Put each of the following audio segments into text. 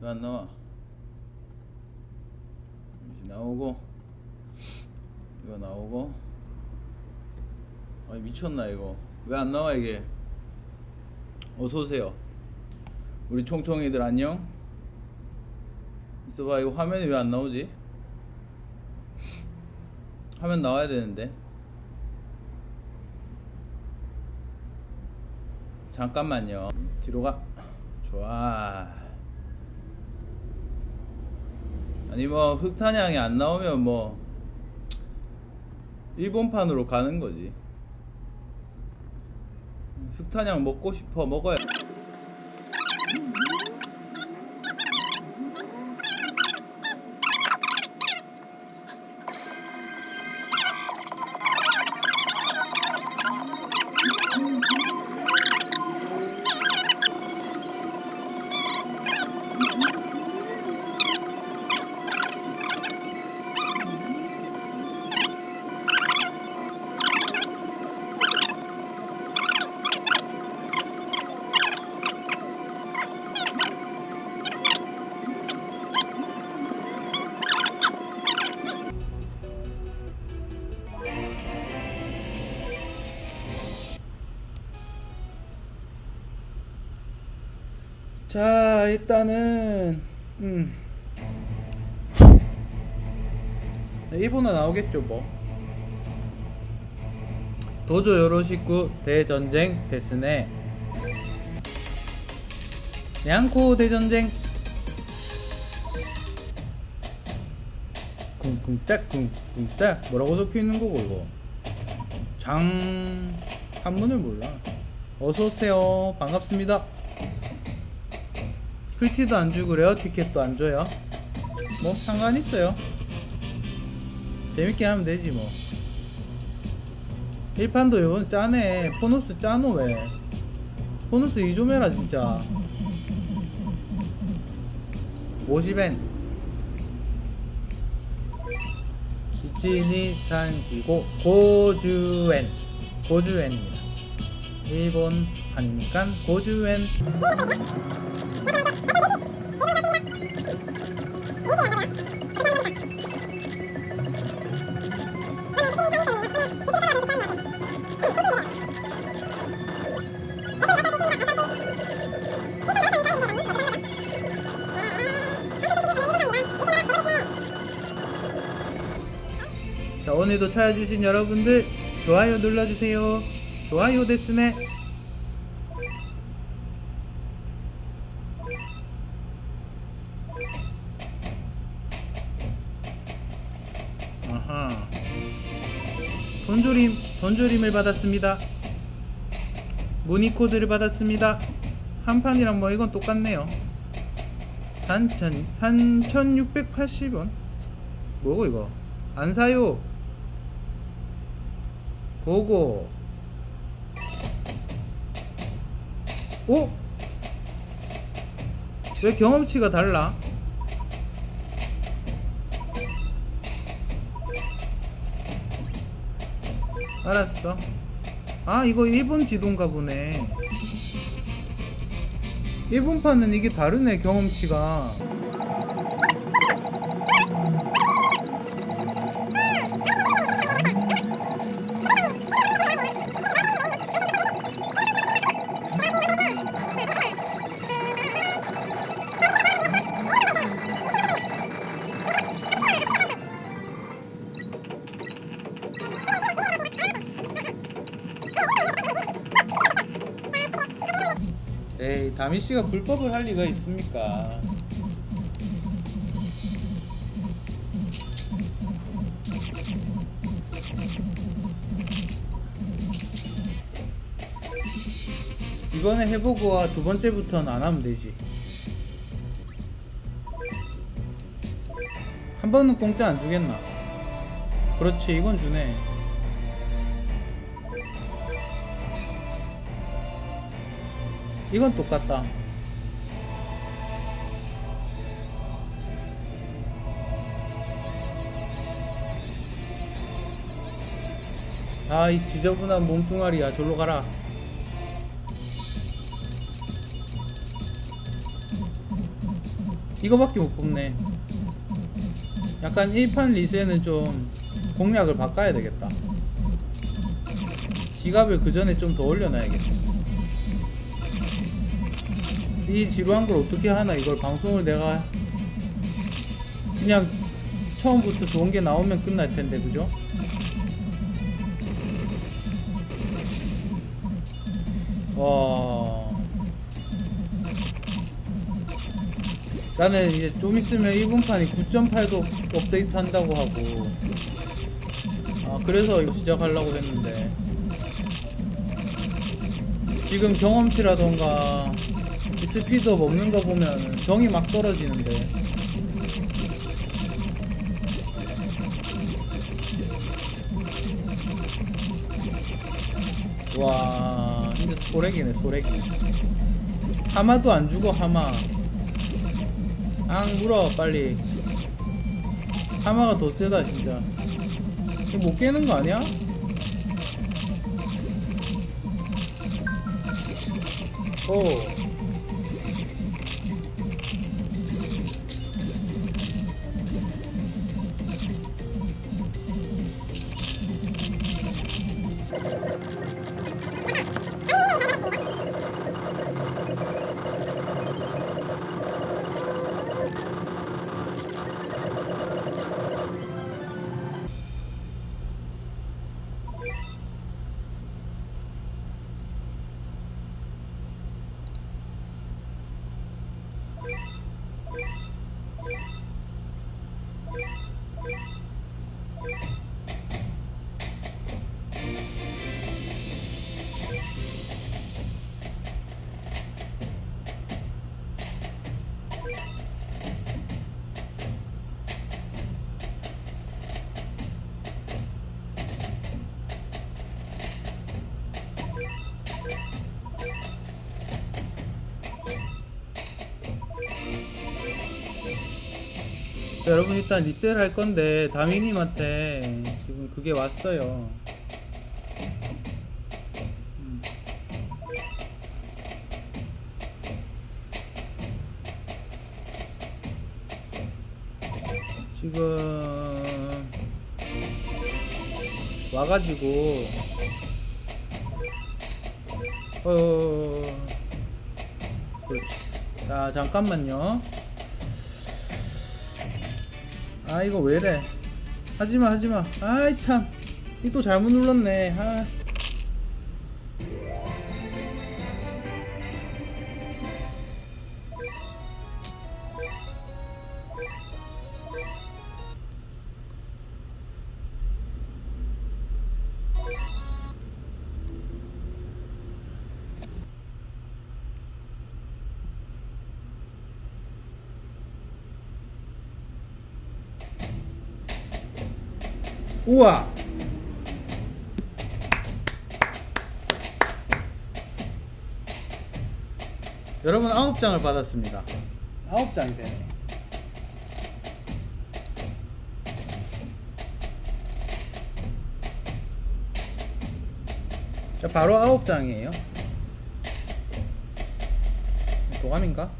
왜 안 나와? 이제 나오고 이거 나오고. 아니 미쳤나 이거? 왜 안 나와 이게? 어서 오세요. 우리 총총이들 안녕. 있어봐 이거 화면이 왜 안 나오지? 화면 나와야 되는데. 잠깐만요. 뒤로 가. 좋아 아니 뭐 흑탄양이 안 나오면 뭐 일본판으로 가는 거지. 흑탄양 먹고 싶어 먹어야 자 일단은 음. 일본어 나오겠죠 뭐. 도조 요로시쿠 대전쟁 데스네. 양코 대전쟁. 쿵쿵딱 쿵쿵딱 뭐라고 적혀있는 거고 이거? 장 한문을 몰라. 어서오세요. 반갑습니다 풀티도 안 주고 레어 티켓도 안 줘요. 뭐 상관 있어요. 재밌게 하면 되지 뭐. 1판도 이번 짜네. 포너스 짜노 왜? 포너스 2좀 해라 진짜. 50엔. 1235 고주엔 고주엔입니다. 일본 아니니까 고주엔 오늘도 찾아주신 여러분들 좋아요 눌러주세요. 좋아요 데스네 아하. 돈조림 돈조림을 받았습니다. 문의 코드를 받았습니다. 한 판이랑 뭐 이건 똑같네요. 3천 3,680원? 뭐고 이거? 안 사요 고고 오? 왜 경험치가 달라? 알았어 아 이거 일본 지도인가 보네 일본판은 이게 다르네 경험치가 다미 씨가 불법을 할 리가 있습니까? 이번에 해보고 두 번째부터는 안 하면 되지. 한 번은 공짜 안 주겠나? 그렇지 이건 주네. 이건 똑같다. 아, 이 지저분한 몸뚱아리야. 절로 가라. 이거밖에 못 뽑네 약간 1판 리세는 좀 공략을 바꿔야 되겠다 지갑을 그 전에 좀 더 올려놔야겠어 이 지루한 걸 어떻게 하나 이걸 방송을 내가 그냥 처음부터 좋은 게 나오면 끝날 텐데 그죠? 와. 나는 이제 좀 있으면 1분판이 9.8도 업데이트 한다고 하고. 아 그래서 이거 시작하려고 했는데. 지금 경험치라던가 이 스피드업 없는 거 보면 정이 막 떨어지는데. 와 근데 소래기네 소래기. 하마도 안 죽어 하마. 앙 물어 빨리. 하마가 더 세다 진짜. 이거 못 깨는 거 아니야? 오 자, 여러분 일단 리셀 할 건데 다미님한테 지금 그게 왔어요. 음. 지금 와가지고 어 그렇지. 자 잠깐만요. 아 이거 왜래? 하지마 하지마. 아이 참이 또 잘못 눌렀네. 아. 우와. 여러분 아홉 장을 받았습니다. 아홉 장이 되네. 자 바로 아홉 장이에요. 도감인가?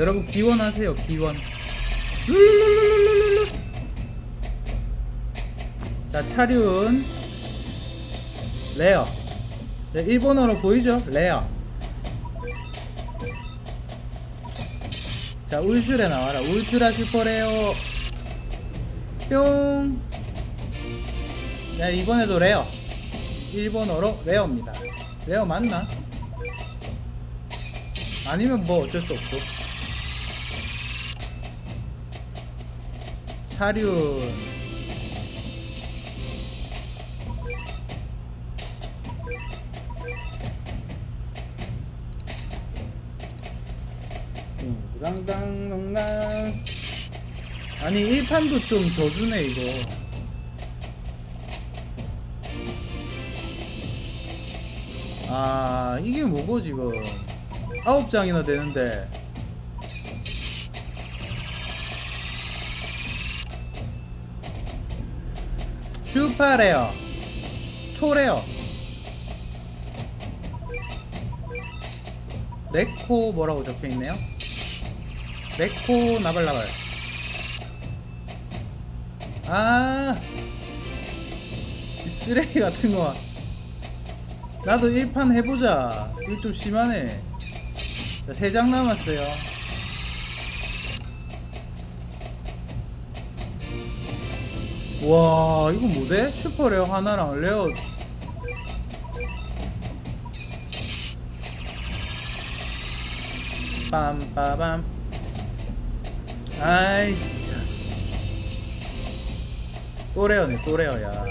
여러분 기원하세요 기원. 룰루루루루루루. 자 차륜. 레어. 네, 일본어로 보이죠? 레어. 자 울트라 나와라. 울트라 슈퍼레어 뿅. 자, 이번에도 레어. 일본어로 레어입니다. 레어 맞나? 아니면 뭐 어쩔 수 없고 사륜. 랑당랑랑 아니 1판도 좀 더 주네 이거. 아 이게 뭐고 지금? 아홉 장이나 되는데 슈퍼레어 초레어 네코 뭐라고 적혀있네요? 네코 나발나발. 아이 쓰레기 같은 거. 나도 1판 해보자. 이거 좀 심하네. 자, 3장 남았어요 와 이거 뭐대? 슈퍼레어 하나랑 레어. 빰빠밤. 아이 진짜. 또 레어네 또 레어야.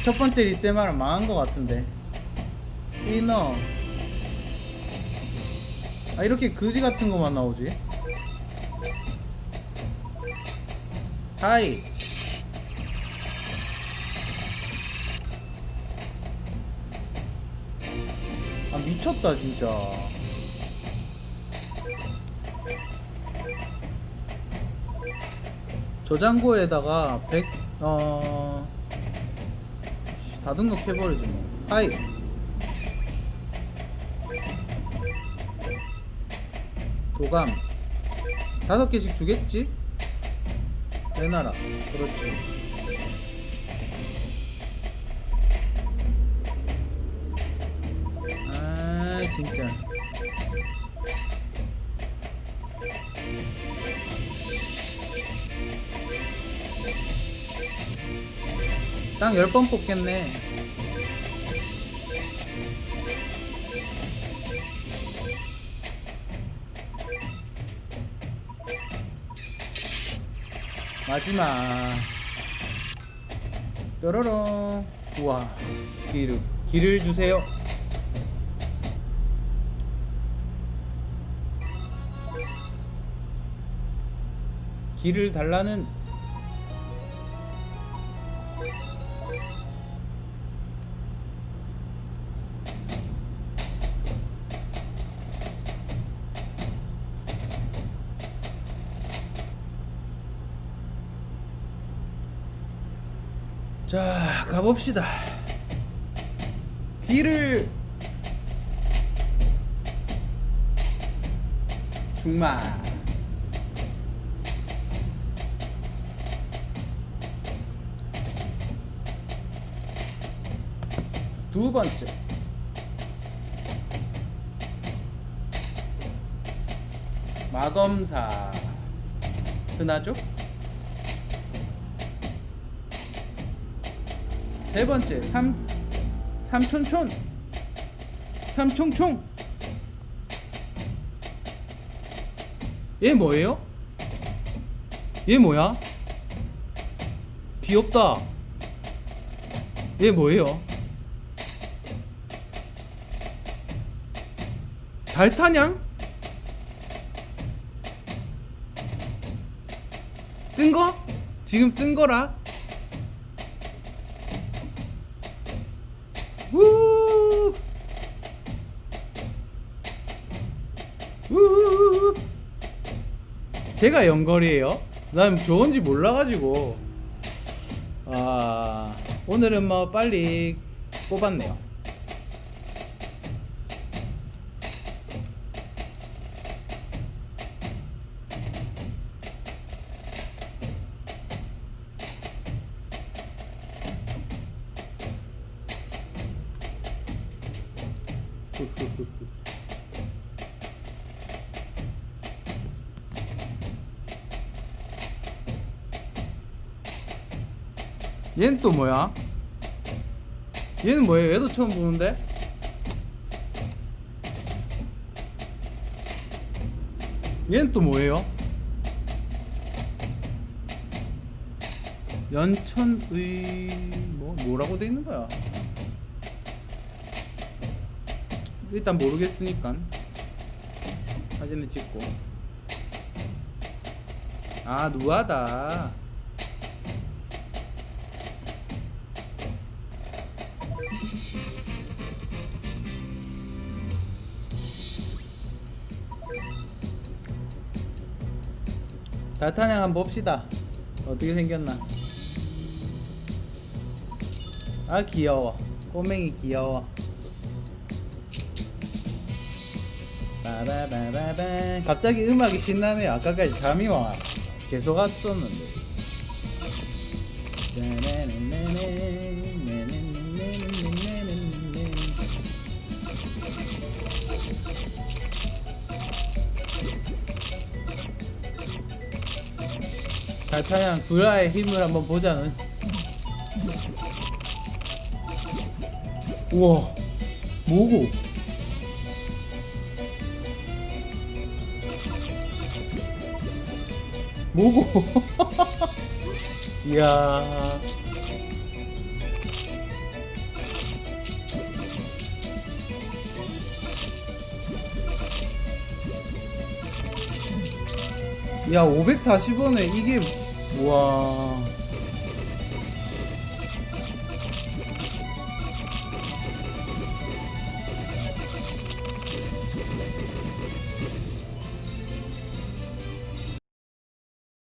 이첫 번째 리세마는 망한 것 같은데. 이너. 아 이렇게 그지 같은 것만 나오지 하이. 아 미쳤다 진짜. 저장고에다가 100 어... 다 등록해버리지 뭐. 하이. 도감. 다섯 개씩 주겠지? 내놔라. 그렇지. 아 진짜. 딱 10번 뽑겠네 마지막 뾰로롱. 우와 기름 길을 주세요. 길을 달라는 자 가봅시다. 길을 중마 두 번째. 마검사. 흔하죠? 세 번째 삼 삼촌촌 삼총총 얘 뭐예요? 얘 뭐야? 귀엽다 얘 뭐예요? 달타냥? 뜬 거? 지금 뜬 거라? 우. 제가 연거리예요. 난 좋은지 몰라가지고. 아 오늘은 뭐 빨리 뽑았네요. 얘는 또 뭐야? 얘는 뭐예요? 얘도 처음 보는데? 얘는 또 뭐예요? 연천의 뭐 뭐라고 돼 있는 거야? 일단 모르겠으니까 사진을 찍고 아 누아다 달타냥 한번 봅시다. 어떻게 생겼나? 아 귀여워. 꼬맹이 귀여워. 빠바바바바. 갑자기 음악이 신나네요. 아까까지 잠이 와. 계속 왔었는데. 달타냥 브라의 힘을 한번 보자는. 우와, 뭐고? 뭐고? 이야. 야, 540원에 이게, 우와.